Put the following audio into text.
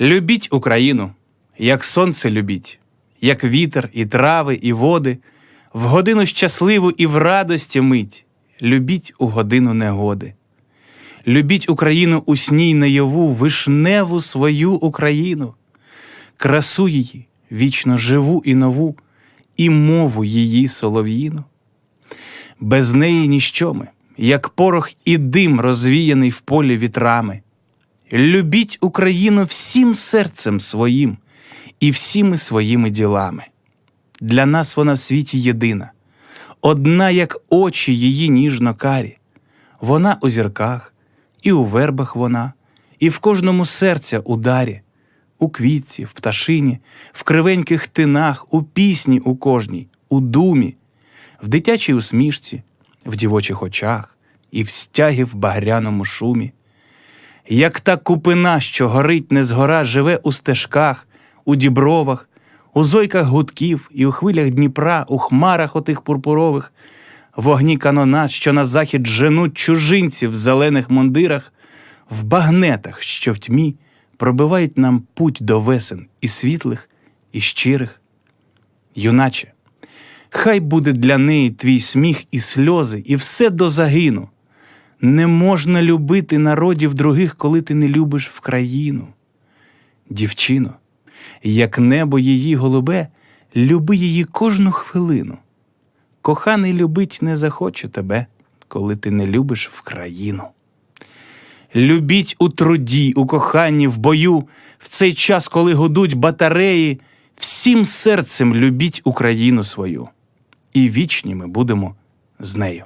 Любіть Україну, як сонце любіть, як вітер, і трави, і води, в годину щасливу і в радості мить, любіть у годину негоди. Любіть Україну у сні наяву, вишневу свою Україну, красу її, вічно живу і нову, і мову її солов'їну. Без неї ніщо ми, як порох і дим, розвіяний в полі вітрами. Любіть Україну всім серцем своїм і всіми своїми ділами. Для нас вона в світі єдина, одна, як очі її ніжно карі. Вона у зірках, і у вербах вона, і в кожному серця ударі, у квітці, в пташині, в кривеньких тинах, у пісні у кожній, у думі, в дитячій усмішці, в дівочих очах і в стягі в багряному шумі. Як та купина, що горить не згора, живе у стежках, у дібровах, у зойках гудків і у хвилях Дніпра, у хмарах отих пурпурових, в огні канонат, що на захід женуть чужинців в зелених мундирах, в багнетах, що в тьмі пробивають нам путь до весен і світлих, і щирих. Юначе, хай буде для неї твій сміх і сльози, і все до загину. Не можна любити народів других, коли ти не любиш в країну. Дівчино, як небо її голубе, люби її кожну хвилину. Коханий любить не захоче тебе, коли ти не любиш в країну. Любіть у труді, у коханні, в бою, в цей час, коли гудуть батареї, всім серцем любіть Україну свою, і вічні ми будемо з нею.